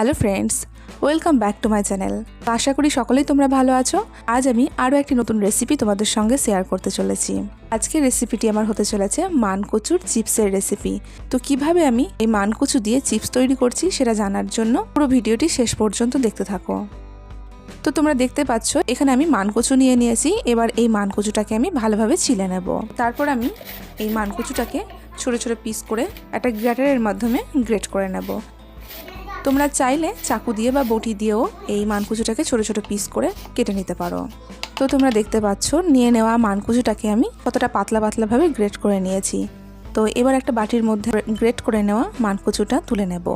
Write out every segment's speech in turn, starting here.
Hello friends, welcome back to my channel. আশা করি সকলেই তোমরা ভালো আছো। আজ আমি আরও একটি নতুন রেসিপি তোমাদের সঙ্গে শেয়ার করতে চলেছি। আজকের রেসিপিটি আমার হতে চলেছে মানকচুর চিপসের রেসিপি। তো কীভাবে আমি এই মানকচু দিয়ে চিপস তৈরি করছি সেটা জানার জন্য পুরো ভিডিওটি শেষ পর্যন্ত দেখতে থাকো। তো তোমরা দেখতে পাচ্ছ, এখানে আমি মানকচু নিয়ে নিয়েছি। এবার এই মানকচুটাকে আমি ভালোভাবে ছিলে নেব। তারপর আমি এই মানকচুটাকে ছোটো ছোটো পিস করে একটা গ্রেটারের মাধ্যমে গ্রেট করে নেব। তোমরা চাইলে চাকু দিয়ে বা বটি দিয়েও এই মানকুচুটাকে ছোটো ছোটো পিস করে কেটে নিতে পারো। তো তোমরা দেখতে পাচ্ছ, নিয়ে নেওয়া মানকুচুটাকে আমি কতটা পাতলা পাতলাভাবে গ্রেট করে নিয়েছি। তো এবার একটা বাটির মধ্যে গ্রেট করে নেওয়া মানকুচুটা তুলে নেব।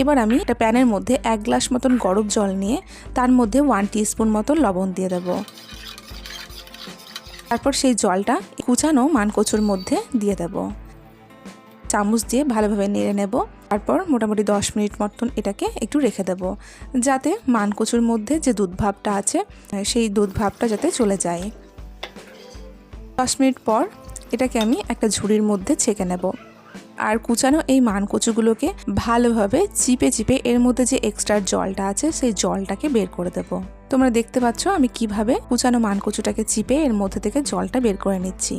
এবার আমি একটা প্যানের মধ্যে এক গ্লাস মতন গরম জল নিয়ে তার মধ্যে ওয়ান স্পুন মতন লবণ দিয়ে দেব। তারপর সেই জলটা কুচানো মানকচুর মধ্যে দিয়ে দেব। চামচ দিয়ে ভালোভাবে নেড়ে নেব। তারপর মোটামুটি দশ মিনিট মতন এটাকে একটু রেখে দেব। যাতে মানকচুর মধ্যে যে দুধ ভাবটা আছে, সেই দুধ ভাবটা যাতে চলে যায়। দশ মিনিট পর এটাকে আমি একটা ঝুড়ির মধ্যে ছেঁকে নেব। আর কুচানো এই মানকচুগুলোকে ভালোভাবে চিপে চিপে এর মধ্যে যে এক্সট্রা জলটা আছে, সেই জলটাকে বের করে দেব। তোমরা দেখতে পাচ্ছ আমি কীভাবে কুচানো মানকচুটাকে চিপে এর মধ্যে থেকে জলটা বের করে নিচ্ছি।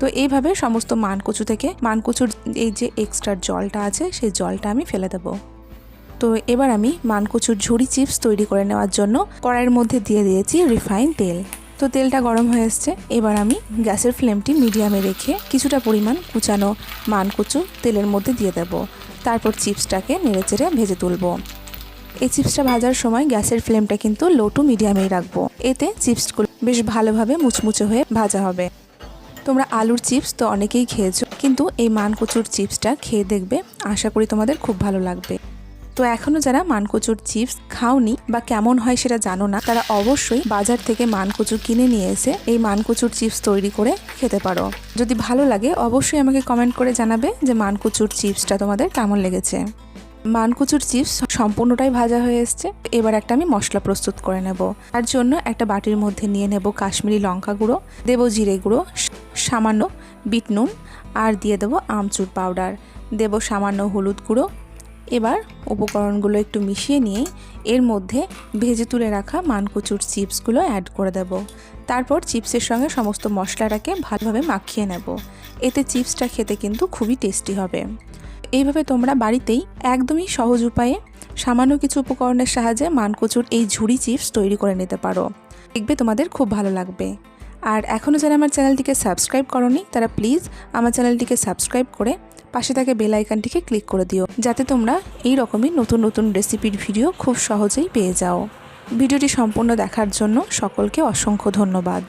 তো এইভাবে সমস্ত মানকচু থেকে, মানকচুর এই যে এক্সট্রা জলটা আছে, সেই জলটা আমি ফেলে দেব। তো এবার আমি মানকচুর ঝুড়ি চিপস তৈরি করে নেওয়ার জন্য কড়াইয়ের মধ্যে দিয়ে দিয়েছি রিফাইন তেল। তো তেলটা গরম হয়ে এসছে। এবার আমি গ্যাসের ফ্লেমটি মিডিয়ামে রেখে কিছুটা পরিমাণ কুচানো মানকচু তেলের মধ্যে দিয়ে দেব। তারপর চিপসটাকে নেড়ে চেড়ে ভেজে তুলব। এই চিপসটা ভাজার সময় গ্যাসের ফ্লেমটা কিন্তু লো টু মিডিয়ামেই রাখব। এতে চিপসগুলো বেশ ভালোভাবে মুচমুচে হয়ে ভাজা হবে। তোমরা আলুর চিপস তো অনেকেই খেয়েছো, কিন্তু এই মানকচুর চিপসটা খেয়ে দেখবে, আশা করি তোমাদের খুব ভালো লাগবে। তো এখনও যারা মানকচুর চিপস খাওনি বা কেমন হয় সেটা জানো না, তারা অবশ্যই বাজার থেকে মানকচু কিনে নিয়ে এসে এই মানকচুর চিপস তৈরি করে খেতে পারো। যদি ভালো লাগে, অবশ্যই আমাকে কমেন্ট করে জানাবে যে মানকচুর চিপসটা তোমাদের কেমন লেগেছে। মানকুচুর চিপস সম্পূর্ণটাই ভাজা হয়ে এসছে, এবার একটা আমি মশলা প্রস্তুত করে নেব। তার জন্য একটা বাটির মধ্যে নিয়ে নেব কাশ্মীরি লঙ্কা গুঁড়ো, দেবো জিরে গুঁড়ো সামান্য বিট নুন আর দিয়ে দেবো আমচুর পাউডার। দেব সামান্য হলুদ গুঁড়ো। এবার উপকরণগুলো একটু মিশিয়ে নিয়ে এর মধ্যে ভেজে তুলে রাখা মানকুচুর চিপসগুলো অ্যাড করে দেব। তারপর চিপসের সঙ্গে সমস্ত মশলাটাকে ভালোভাবে মাখিয়ে নেব। এতে চিপসটা খেতে কিন্তু খুবই টেস্টি হবে। এইভাবে তোমরা বাড়িতেই একদমই সহজ উপায়ে সামান্য কিছু উপকরণের সাহায্যে মানকচুর এই ঝুড়ি চিপস তৈরি করে নিতে পারো। দেখবে তোমাদের খুব ভালো লাগবে। আর এখনও যারা আমার চ্যানেলটিকে সাবস্ক্রাইব করনি, তারা প্লিজ আমার চ্যানেলটিকে সাবস্ক্রাইব করে পাশে থাকে বেল আইকনটিকে ক্লিক করে দিও, যাতে তোমরা এই রকমই নতুন নতুন রেসিপির ভিডিও খুব সহজেই পেয়ে যাও। ভিডিওটি সম্পূর্ণ দেখার জন্য সকলকে অসংখ্য ধন্যবাদ।